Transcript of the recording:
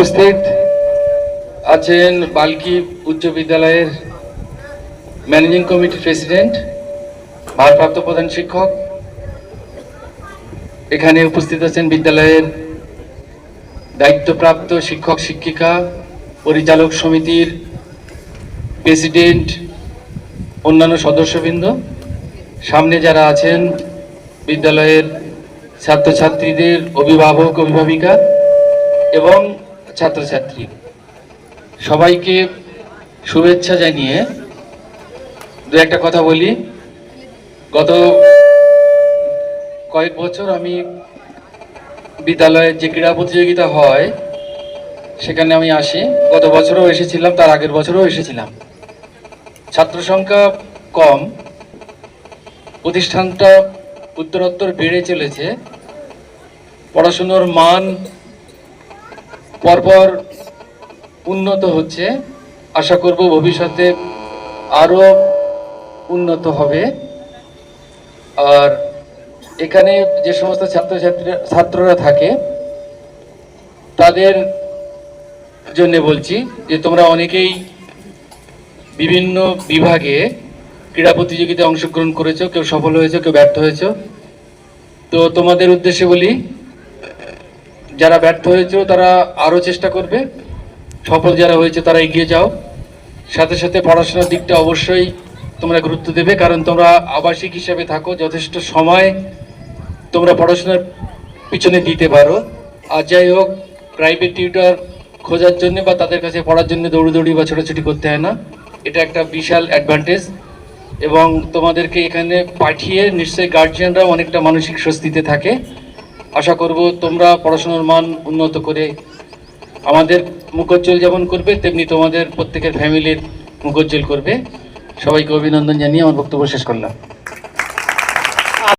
উপস্থিত আছেন বাল্কি উচ্চ বিদ্যালয়ের ম্যানেজিং কমিটির প্রেসিডেন্ট, ভারপ্রাপ্ত প্রধান শিক্ষক। এখানে উপস্থিত আছেন বিদ্যালয়ের দায়িত্বপ্রাপ্ত শিক্ষক, শিক্ষিকা, পরিচালক সমিতির প্রেসিডেন্ট, অন্যান্য সদস্যবৃন্দ। সামনে যারা আছেন বিদ্যালয়ের ছাত্রছাত্রীদের অভিভাবক, অভিভাবিকা এবং ছাত্রছাত্রী, সবাইকে শুভেচ্ছা জানিয়ে দু একটা কথা বলি। গত কয়েক বছর আমি বিদ্যালয়ের যে ক্রীড়া প্রতিযোগিতা হয়, সেখানে আমি আসি। গত বছরও এসেছিলাম, তার আগের বছরও এসেছিলাম। ছাত্র সংখ্যা কম, প্রতিষ্ঠানটা উত্তরোত্তর বেড়ে চলেছে। পড়াশুনোর মান পরপর উন্নত হচ্ছে। আশা করব ভবিষ্যতে আরও উন্নত হবে। আর এখানে যে সমস্ত ছাত্রছাত্রীরা ছাত্ররা থাকে, তাদের জন্য বলছি যে তোমরা অনেকেই বিভিন্ন বিভাগে ক্রীড়া প্রতিযোগিতায় অংশগ্রহণ করেছ, কেউ সফল হয়েছে, কেউ ব্যর্থ হয়েছে। তো তোমাদের উদ্দেশ্যে বলি যারা ব্যর্থ হয়েছে, তারা আরও চেষ্টা করবে। সফল যারা হয়েছে, তারা এগিয়ে যাও। সাথে সাথে পড়াশোনার দিকটা অবশ্যই তোমরা গুরুত্ব দেবে, কারণ তোমরা আবাসিক হিসাবে থাকো, যথেষ্ট সময় তোমরা পড়াশোনার পিছনে দিতে পারো। আর যাই হোক প্রাইভেট টিউটর খোঁজার জন্য বা তাদের কাছে পড়ার জন্য দৌড়দৌড়ি বা ছোটাছুটি করতে হয় না। এটা একটা বিশাল অ্যাডভান্টেজ এবং তোমাদেরকে এখানে পাঠিয়ে নিশ্চয়ই গার্জিয়ানরাও অনেকটা মানসিক স্বস্তিতে থাকে। আশা করব তোমরা পড়াশোনার মান উন্নত করে আমাদের মুখোজ্জ্বল যেমন করবে, তেমনি তোমাদের প্রত্যেকের ফ্যামিলির মুখোজ্জ্বল করবে। সবাইকে অভিনন্দন জানিয়ে আমার বক্তব্য শেষ করলাম।